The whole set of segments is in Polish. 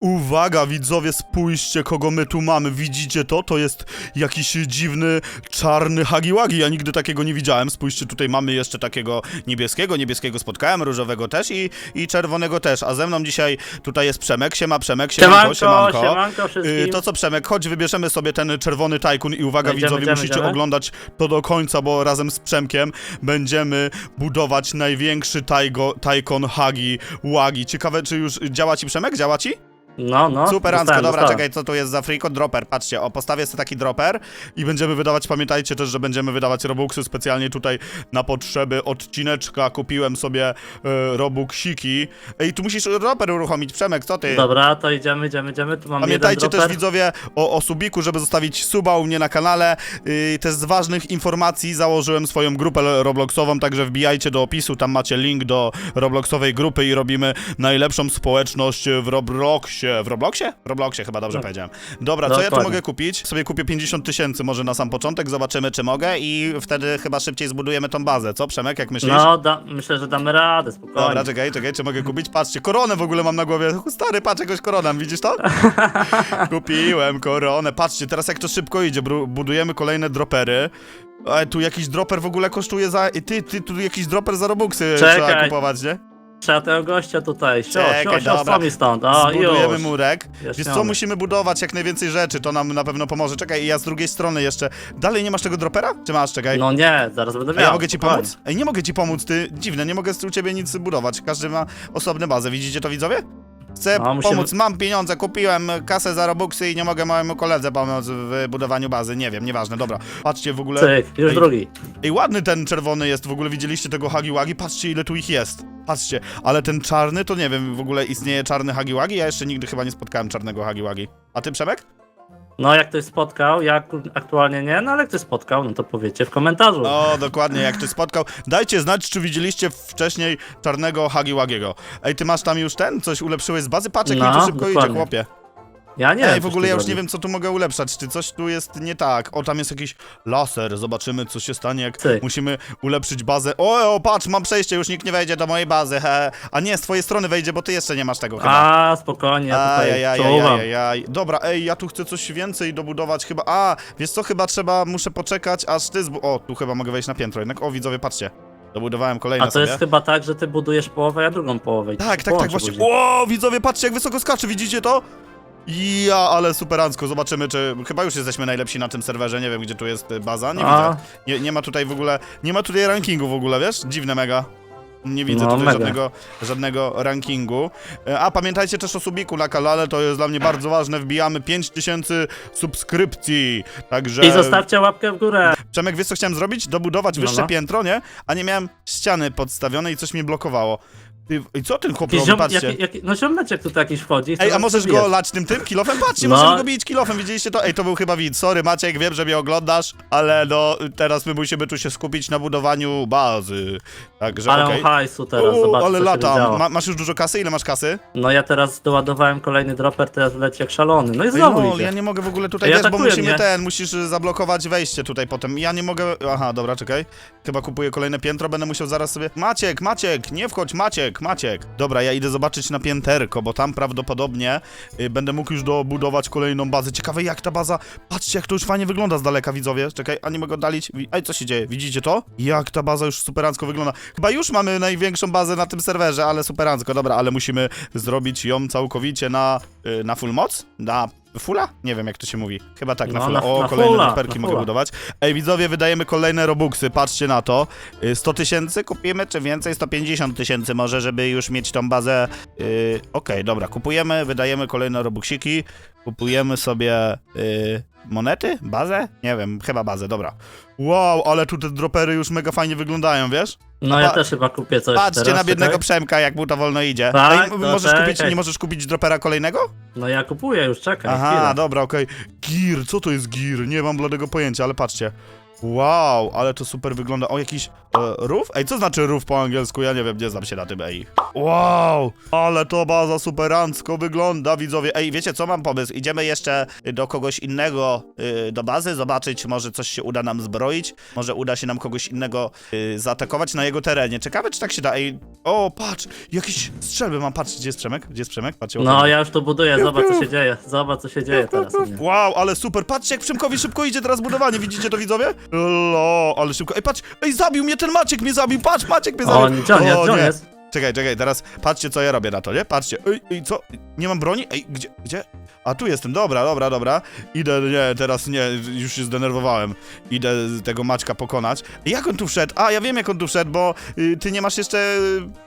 Uwaga, widzowie, spójrzcie, kogo my tu mamy. Widzicie to? To jest jakiś dziwny, czarny hagiłagi. Ja nigdy takiego nie widziałem. Spójrzcie, tutaj mamy jeszcze takiego niebieskiego. Niebieskiego spotkałem, różowego też i, i czerwonego też. A ze mną dzisiaj tutaj jest Przemek. Siema, Przemek. Siemanko, Siemanko, siemanko. siemanko wszystkim. Y, To co Przemek, chodź wybierzemy sobie ten czerwony tajkun i uwaga Idziemy, widzowie, musicie idziemy. oglądać to do końca, bo razem z Przemkiem będziemy budować największy tajgo, tajkon hagi łagi. Ciekawe czy już działa ci Przemek? Działa ci? No, no. Super, Ansko, dobra, dostałem. czekaj, co tu jest za friko? Dropper, patrzcie, o, postawię sobie taki dropper i będziemy wydawać, pamiętajcie też, że będziemy wydawać robuxy specjalnie tutaj na potrzeby odcineczka, kupiłem sobie e, robuxiki. Ej, tu musisz dropper uruchomić, Przemek, co ty? Dobra, to idziemy, idziemy, idziemy. Tu mam Pamiętajcie jeden też dropper. widzowie o, o subiku, żeby zostawić suba u mnie na kanale. Yy, też z ważnych informacji założyłem swoją grupę Robloxową, także wbijajcie do opisu, tam macie link do Robloxowej grupy i robimy najlepszą społeczność w Robloxie. W Robloxie? W Robloxie chyba dobrze No. powiedziałem. Dobra, co ja tu Dokładnie. mogę kupić? Sobie kupię 50 tysięcy może na sam początek, zobaczymy czy mogę i wtedy chyba szybciej zbudujemy tą bazę, co Przemek, jak myślisz? No, da, myślę, że damy radę, spokojnie. Dobra, czekaj, czekaj, czy mogę kupić? Patrzcie, koronę w ogóle mam na głowie. Stary, patrz, jakoś koronę, widzisz to? Kupiłem koronę. Patrzcie, teraz jak to szybko idzie, bru- budujemy kolejne dropery. A tu jakiś dropper w ogóle kosztuje za... Ty, ty, tu jakiś dropper za robuxy trzeba Czekaj. kupować, nie? Trzeba tego gościa tutaj. Sio, Czekaj, sio, sio, dobra. stąd? O, Zbudujemy już. murek. Już Wiesz co, musimy budować jak najwięcej rzeczy, to nam na pewno pomoże. Czekaj, ja z drugiej strony jeszcze... Dalej nie masz tego dropera? Czy masz? Czekaj. No nie, zaraz będę A miał. ja mogę ci spokojnie. pomóc? Ej, nie mogę ci pomóc, ty. Dziwne, nie mogę u ciebie nic budować. Każdy ma osobne bazę. Widzicie to, widzowie? Chcę No, musimy- pomóc, mam pieniądze, kupiłem kasę za robuxy i nie mogę mojemu koledze pomóc w budowaniu bazy. Nie wiem, nieważne, dobra. Patrzcie w ogóle. Cyk, już Ej, drugi. Ej, ładny ten czerwony jest, w ogóle widzieliście tego hagiłagi? Patrzcie, ile tu ich jest. Patrzcie, ale ten czarny, to nie wiem, w ogóle istnieje czarny hagiłagi? Ja jeszcze nigdy chyba nie spotkałem czarnego hagiłagi. A ty, Przemek? No, jak ktoś spotkał, ja ak- aktualnie nie, no ale jak ktoś spotkał, no to powiecie w komentarzu. O, dokładnie, jak ty spotkał. Dajcie znać, czy widzieliście wcześniej czarnego Hagiłagiego. Ej, ty masz tam już ten? Coś ulepszyłeś z bazy? Patrz, jak No, mi to szybko idzie, dokładnie. chłopie. Ja nie Ej, wiem, w ogóle ja już nie wiem, co tu mogę ulepszać. Czy coś tu jest nie tak? O, tam jest jakiś laser. Zobaczymy, co się stanie, jak Cyk. musimy ulepszyć bazę. O, o, patrz, mam przejście, już nikt nie wejdzie do mojej bazy. He. A nie, z twojej strony wejdzie, bo ty jeszcze nie masz tego chyba. A, spokojnie, ja tutaj. Ajajajajajaj. Dobra, ej, ja tu chcę coś więcej dobudować chyba. A, wiesz co, chyba trzeba, muszę poczekać, aż ty zbu... O, tu chyba mogę wejść na piętro jednak. O, widzowie, patrzcie. Dobudowałem kolejne A to sobie. jest chyba tak, że ty budujesz połowę, a drugą połowę. i to Tak, tak, tak, połączy właśnie. później. O, widzowie, patrzcie, jak wysoko skacze, widzicie to? Ja, ale superancko, zobaczymy, czy... Chyba już jesteśmy najlepsi na tym serwerze, nie wiem, gdzie tu jest y, baza, nie A. widzę. Nie, nie ma tutaj w ogóle, nie ma tutaj rankingu w ogóle, wiesz? Dziwne mega. Nie widzę No, tutaj mega. żadnego, żadnego rankingu. E, A pamiętajcie też o subiku na kanale, to jest dla mnie bardzo ważne. Wbijamy 5000 subskrypcji. Także. I zostawcie łapkę w górę. Przemek, wiesz co chciałem zrobić? Dobudować No, wyższe no. piętro, nie? A nie miałem ściany podstawione i coś mnie blokowało. Ty, I co ten chłop Jakiś robi? ziom, Patrzcie. jak, jak, no ziomeczek tutaj jakiś wchodzi. Ej, a możesz go lać tym tym kilofem? Patrzcie, No. możemy go bić kilofem, widzieliście to? Ej, to był chyba widz. Sorry Maciek, wiem, że mnie oglądasz, ale no, teraz my musimy tu się skupić na budowaniu bazy. Także Ale okej. on hajsu teraz, U, zobacz ale co się działo. Ma, masz już dużo kasy? Ile masz kasy? No ja teraz doładowałem kolejny dropper, teraz leci jak szalony. No i Ej, znowu no, idzie. ja nie mogę w ogóle tutaj, Ej, wiesz, bo atakuje musimy mnie. ten, musisz y, zablokować wejście tutaj potem. Ja nie mogę, aha, dobra, czekaj. Chyba kupuję kolejne piętro, będę musiał zaraz sobie... Maciek, Maciek, nie wchodź, Maciek, Maciek. Dobra, ja idę zobaczyć na pięterko, bo tam prawdopodobnie y, będę mógł już dobudować kolejną bazę. Ciekawe jak ta baza, patrzcie jak to już fajnie wygląda z daleka, widzowie. Czekaj, a nie mogę oddalić. Wi- Ej, co się dzieje? Widzicie to? Jak ta baza już superancko wygląda. Chyba już mamy największą bazę na tym serwerze, ale superancko, dobra, ale musimy zrobić ją całkowicie na, y, na full moc? Na Fula? Nie wiem jak to się mówi. Chyba tak, na No, fula. na- O, na kolejne fulla, droperki na mogę fulla. budować. Ej, widzowie, wydajemy kolejne robuxy, patrzcie na to. Y, 100 tysięcy kupimy, czy więcej? 150 tysięcy może, żeby już mieć tą bazę. Yy, Okej, dobra, kupujemy, wydajemy kolejne robuxiki. Kupujemy sobie y, monety? Bazę? Nie wiem, chyba bazę, dobra. Wow, ale tu te dropery już mega fajnie wyglądają, wiesz? No ja Pa- też chyba kupię coś Patrzcie teraz, na biednego czekaj. Przemka, jak mu to wolno idzie. Tak, Ej, możesz czekaj. kupić, nie możesz kupić dropera kolejnego? No ja kupuję już, czekaj Aha, chwilę. dobra, okej. Gear, co to jest gear? Nie mam bladego pojęcia, ale patrzcie. Wow, ale to super wygląda. O, jakiś E, rów? Ej, co znaczy rów po angielsku? Ja nie wiem, nie znam się na tym, ej. Wow, ale to baza superancko wygląda, widzowie. Ej, wiecie co, mam pomysł. Idziemy jeszcze do kogoś innego y, do bazy, zobaczyć, może coś się uda nam zbroić, może uda się nam kogoś innego y, zaatakować na jego terenie. Ciekawe, czy tak się da. Ej, o, patrz, jakieś strzelby mam. Patrz, gdzie jest Przemek? Gdzie jest Przemek? Patrzcie. No ja już tu buduję, zobacz co się dzieje. Zobacz co się dzieje teraz. u mnie. Wow, ale super, patrzcie jak Przemkowi szybko idzie teraz budowanie, widzicie to widzowie? Lo, ale szybko, ej patrz, ej zabił mnie ten Maciek, mnie zabił, patrz, Maciek mnie zabił. O, on jest, nie. jest? Czekaj, czekaj, teraz patrzcie co ja robię na to, nie? Patrzcie, ej, ej, co? Nie mam broni? Ej, gdzie, gdzie? A tu jestem, dobra, dobra, dobra. Idę, nie, teraz nie, już się zdenerwowałem. Idę tego Maćka pokonać. Jak on tu wszedł? A, ja wiem jak on tu wszedł, bo y, ty nie masz jeszcze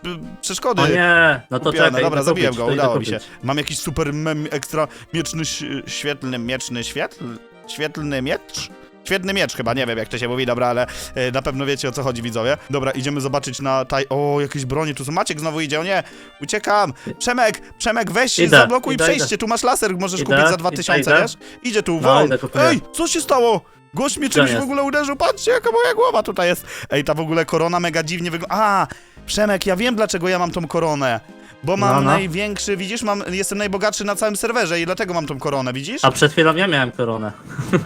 y, przeszkody. O nie, no to Kupione. czekaj. Dobra, idę zabiłem go, udało mi się. Mam jakiś super mem, ekstra mieczny, ś- świetlny, mieczny, świetl? Świetlny miecz? Świetny miecz chyba, nie wiem jak to się mówi, dobra, ale e, na pewno wiecie o co chodzi widzowie. Dobra, idziemy zobaczyć na taj... O, jakieś broni, tu są Maciek znowu idzie, o nie! Uciekam! Przemek, Przemek, weź Idę, zablokuj idę, przejście, idę. tu masz laser, możesz Idę, kupić za idę, 2000, idę. wiesz? Idzie tu, No, wow! idę, kupuję. Ej, co się stało? Gość mnie czymś w ogóle uderzył, patrzcie jaka moja głowa tutaj jest. Ej, ta w ogóle korona mega dziwnie wygląda. A, Przemek, ja wiem dlaczego ja mam tą koronę. Bo mam No, no. największy, widzisz, mam, jestem najbogatszy na całym serwerze i dlatego mam tą koronę, widzisz? A przed chwilą ja miałem koronę.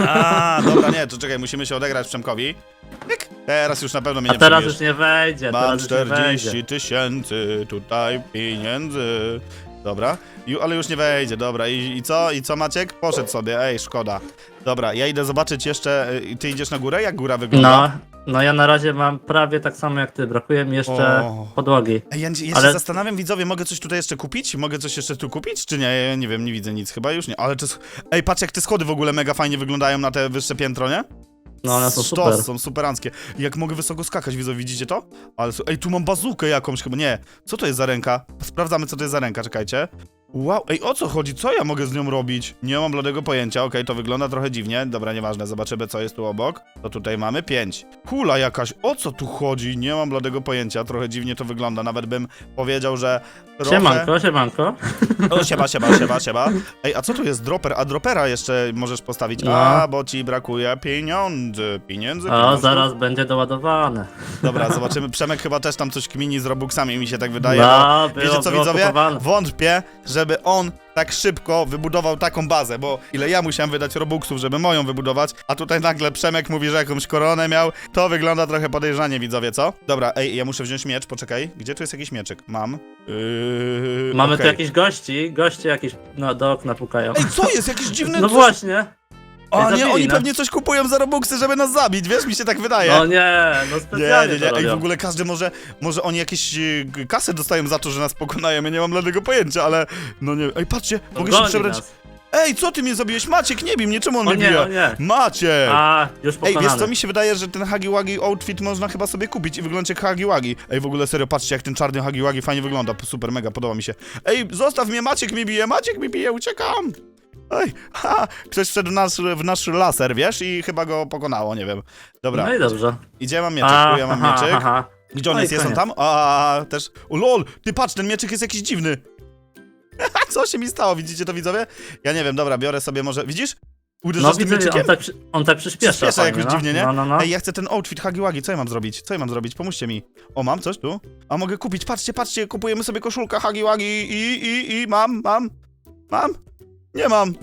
A, dobra, nie, to czekaj, musimy się odegrać Przemkowi. Pyk. Teraz już na pewno mnie A nie teraz przebijesz. już nie wejdzie, Mam teraz już nie 40 wejdzie. tysięcy tutaj pieniędzy. Dobra, Ju, ale już nie wejdzie, dobra. I, I co? I co Maciek? Poszedł sobie, ej, szkoda. Dobra, ja idę zobaczyć jeszcze. y, Ty idziesz na górę? Jak góra wygląda? No, no ja na razie mam prawie tak samo jak ty, brakuje mi jeszcze O. podłogi. Ej, ja, ja się Ale- zastanawiam, widzowie, mogę coś tutaj jeszcze kupić? Mogę coś jeszcze tu kupić, czy nie? Ja nie wiem, nie widzę nic, chyba już nie. Ale jest... Ej, patrz jak te schody w ogóle mega fajnie wyglądają na te wyższe piętro, nie? No one są Sztos, super. są superanckie. Jak mogę wysoko skakać, widzowie, widzicie to? Ale su- Ej, tu mam bazukę jakąś chyba, nie. Co to jest za ręka? Sprawdzamy, co to jest za ręka, czekajcie. Wow, ej, o co chodzi? Co ja mogę z nią robić? Nie mam bladego pojęcia, okej, to wygląda trochę dziwnie. Dobra, nieważne, zobaczymy, co jest tu obok. To tutaj mamy pięć. Kula jakaś, o co tu chodzi? Nie mam bladego pojęcia, trochę dziwnie to wygląda. Nawet bym powiedział, że trochę... Siemanko, siemanko. O, siema, siema, siema, siema. Ej, a co tu jest dropper? A dropera jeszcze możesz postawić. No. A, bo ci brakuje pieniędzy. Pieniędzy, O, pieniążków. zaraz będzie doładowane. Dobra, zobaczymy. Przemek chyba też tam coś kmini z Robuxami, mi się tak wydaje. No, bo, było- wiecie co, było widzowie? kupowane. Wątpię, żeby on tak szybko wybudował taką bazę, bo ile ja musiałem wydać Robuxów, żeby moją wybudować, a tutaj nagle Przemek mówi, że jakąś koronę miał. To wygląda trochę podejrzanie, widzowie, co? Dobra, ej, ja muszę wziąć miecz, poczekaj. Gdzie tu jest jakiś mieczyk? Mam. Yy, Mamy okej. tu jakichś gości, goście jakieś no, do okna pukają. Ej, co jest? Jakiś dziwny... No coś- właśnie. A nie, zabili oni nas. pewnie coś kupują za Robuxy, żeby nas zabić, wiesz, mi się tak wydaje. No nie, no Nie, specjalnie nie, to nie. Ej, w robią. ogóle każdy może, może oni jakieś e, g- kasę dostają za to, że nas pokonają, ja nie mam żadnego pojęcia, ale no nie, ej, patrzcie, No mogę się goni przebrać. nas. Ej, co ty mnie zabiłeś? Maciek, nie bij mnie, czemu on O mnie nie, bije? o nie. Maciek! A, już Ej, pokonany. wiesz co, mi się wydaje, że ten Hagiwagi outfit można chyba sobie kupić i wyglądać jak Hagiwagi. Ej, w ogóle serio, patrzcie jak ten czarny Hagiwagi fajnie wygląda, super, mega, podoba mi się. Ej, zostaw mnie, Maciek mi bije, Maciek mi bije, uciekam! Ej, ha, ktoś wszedł w nasz, w nasz laser, wiesz, i chyba go pokonało, nie wiem. Dobra, No i dobrze. idzie, mam mieczyk, tu ja mam aha, mieczyk. aha. Gdzie on No i jest? Jest on koniec. tam? A też. O lol! Ty patrz, ten mieczyk jest jakiś dziwny. Co się mi stało? Widzicie to widzowie? Ja nie wiem, dobra, biorę sobie może. Widzisz? No Uderzasz tym widzę, mieczykiem? on tak, przy- on tak przyspiesza, Przyspiesza fajnie, jakoś no. dziwnie, nie? No, no, no. Ej, ja chcę ten outfit Hagiwagi, co ja mam zrobić? Co ja mam zrobić? Pomóżcie mi. O, mam coś tu? A mogę kupić, patrzcie, patrzcie, kupujemy sobie koszulkę Hagiwagi i, i, i, mam, mam, mam, nie mam.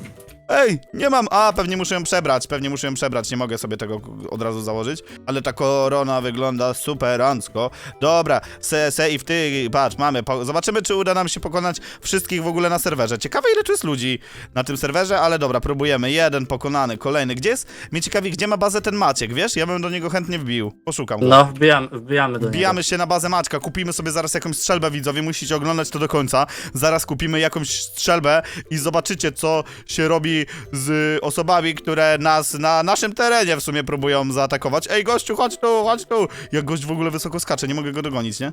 Ej, nie mam. A, pewnie muszę ją przebrać, pewnie muszę ją przebrać, nie mogę sobie tego od razu założyć. Ale ta korona wygląda superancko. Dobra, se, se i w ty, patrz, mamy, po, zobaczymy, czy uda nam się pokonać wszystkich w ogóle na serwerze. Ciekawe, ile tu jest ludzi na tym serwerze, ale dobra, próbujemy. Jeden pokonany, kolejny. Gdzie jest? Mnie ciekawi, gdzie ma bazę ten Maciek, wiesz? Ja bym do niego chętnie wbił. Poszukam go. No, wbijamy, wbijamy do Wbijamy niego. się na bazę Maćka, kupimy sobie zaraz jakąś strzelbę, widzowie, musicie oglądać to do końca. Zaraz kupimy jakąś strzelbę i zobaczycie, co się robi z osobami, które nas na naszym terenie w sumie próbują zaatakować. Ej, gościu, chodź tu, chodź tu! Jak gość w ogóle wysoko skacze, nie mogę go dogonić, nie?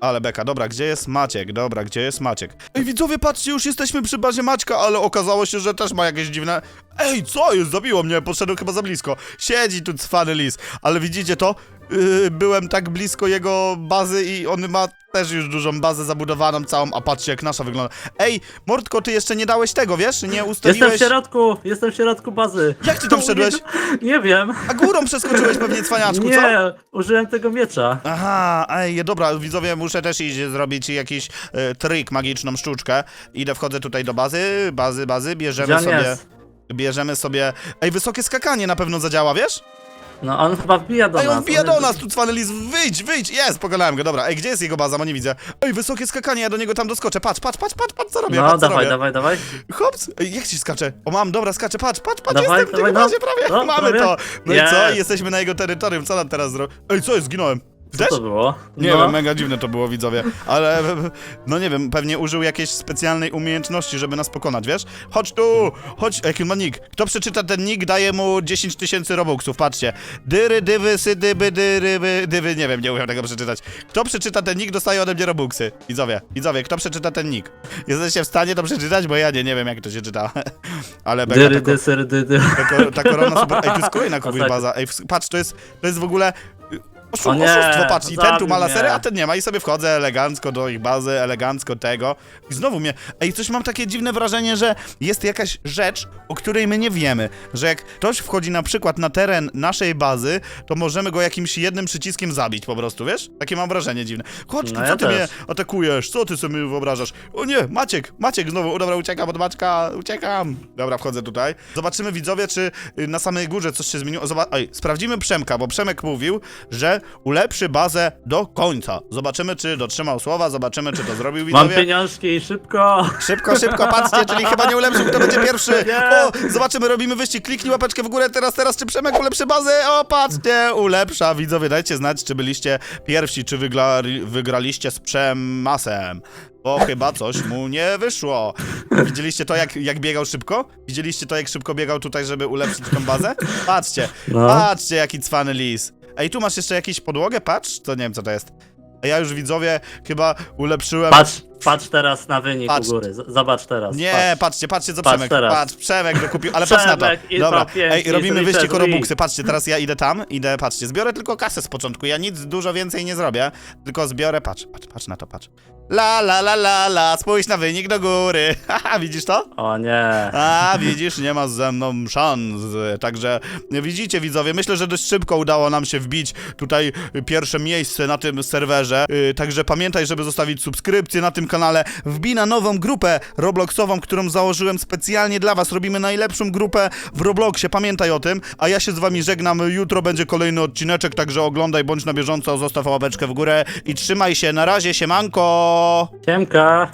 Ale beka, dobra, gdzie jest Maciek? Dobra, gdzie jest Maciek? Ej, widzowie, patrzcie, już jesteśmy przy bazie Maćka, ale okazało się, że też ma jakieś dziwne... Ej, co jest? Zabiło mnie, podszedłem chyba za blisko. Siedzi tu cwany lis, ale widzicie to? Yy, byłem tak blisko jego bazy i on ma też już dużą bazę zabudowaną całą, a patrzcie jak nasza wygląda. Ej, Mordko, ty jeszcze nie dałeś tego, wiesz? Nie Jestem ustawiłeś... w środku, jestem w środku bazy. Jak ty tam wszedłeś? Nie wiem. A górą przeskoczyłeś pewnie, cwaniaczku, co? Nie, użyłem tego miecza. Aha, ej, dobra, widzowie, muszę też iść zrobić jakiś e, trik, magiczną sztuczkę. Idę, wchodzę tutaj do bazy, bazy, bazy, bierzemy sobie... jest? Bierzemy sobie... Ej, wysokie skakanie na pewno zadziała, wiesz? No on chyba wbija do Ej, nas. on wbija do nas, tu cwany lis, wyjdź, wyjdź, jest, pokonałem go, dobra. Ej, gdzie jest jego baza, bo nie widzę. Ej, wysokie skakanie, ja do niego tam doskoczę, patrz, patrz, patrz, patrz, patrz co robię, No patrz, co dawaj, robię. dawaj, dawaj. Hops, ej, jak ci skaczę? O, mam, dobra, skaczę, patrz, patrz, patrz, Dawaj, jestem w dawaj, no. bazie prawie, No, mamy prawie. to. No i Jest. co, jesteśmy na jego terytorium, co nam teraz zrobi? Ej, co jest, zginąłem. Co Też? to było? Nie no. wiem, mega dziwne to było, widzowie, ale no nie wiem, pewnie użył jakiejś specjalnej umiejętności, żeby nas pokonać, wiesz? Chodź tu, chodź, jaki ma nick. Kto przeczyta ten nick, daje mu 10 tysięcy robuxów, patrzcie. Dyry, dywy, sy, dyby, dyry, dywy, nie wiem, nie umiem tego przeczytać. Kto przeczyta ten nick, dostaje ode mnie robuxy. Widzowie, widzowie, kto przeczyta ten nick? Jesteście w stanie to przeczytać? Bo ja nie, nie wiem, jak to się czyta. ale mega Dyry, to, dy, syry, dy, dy. ta, ko- ta korona super. Ej, to jest kolejna Masakra. baza. Ej, patrz, to jest, to jest w ogóle. Oszu, O nie, oszustwo, patrz, i ten tu zabił ma lasery, mnie. a ten nie ma i sobie wchodzę elegancko do ich bazy, elegancko tego i znowu mnie, ej, coś mam takie dziwne wrażenie, że jest jakaś rzecz, o której my nie wiemy, że jak ktoś wchodzi na przykład na teren naszej bazy, to możemy go jakimś jednym przyciskiem zabić po prostu, wiesz? Takie mam wrażenie dziwne. Chodź No co ja ty mnie też. atakujesz, co ty sobie wyobrażasz? O nie, Maciek, Maciek znowu, o dobra, uciekam od Maćka, uciekam. Dobra, wchodzę tutaj. Zobaczymy widzowie, czy y, na samej górze coś się zmieniło. Zoba Ej, sprawdzimy Przemka, bo Przemek mówił, że ulepszy bazę do końca. Zobaczymy, czy dotrzymał słowa, zobaczymy, czy to zrobił Mam widzowie. pieniążki, szybko. Szybko, szybko, patrzcie, czyli chyba nie ulepszył, kto będzie pierwszy. Nie. O, zobaczymy, robimy wyścig, kliknij łapeczkę w górę, teraz, teraz, czy Przemek ulepszy bazę? O, patrzcie, ulepsza. Widzowie, dajcie znać, czy byliście pierwsi, czy wygla, wygraliście z Przemasem. Bo chyba coś mu nie wyszło. Widzieliście to, jak, jak biegał szybko? Widzieliście to, jak szybko biegał tutaj, żeby ulepszyć tą bazę? Patrzcie, No. patrzcie, jaki cwany lis. Ej, tu masz jeszcze jakąś podłogę? Patrz, to nie wiem, co to jest. A ja już, widzowie, chyba ulepszyłem... Patrz, patrz teraz na wynik Patrz. u góry. Z- Zobacz teraz. Nie, patrz. patrzcie, patrzcie co Patrz Przemek. teraz. Patrz, Przemek dokupił, ale patrz na to. Przemek i Dobra, ej, robimy zliczę wyścig o drzwi. Robuxy. Patrzcie, teraz ja idę tam, idę, patrzcie, zbiorę tylko kasę z początku. Ja nic dużo więcej nie zrobię, tylko zbiorę, patrz, patrz, patrz na to, patrz. La la la la la, spójrz na wynik do góry. Haha, widzisz to? O nie. A, widzisz, nie ma ze mną szans. Także widzicie, widzowie, myślę, że dość szybko udało nam się wbić tutaj pierwsze miejsce na tym serwerze. Yy, Także pamiętaj, żeby zostawić subskrypcję na tym kanale. Wbij na nową grupę Robloxową, którą założyłem specjalnie dla was. Robimy najlepszą grupę w Robloxie, pamiętaj o tym. A ja się z wami żegnam. Jutro będzie kolejny odcineczek, także oglądaj, bądź na bieżąco, zostaw łapeczkę w górę i trzymaj się. Na razie, siemanko! Siemka.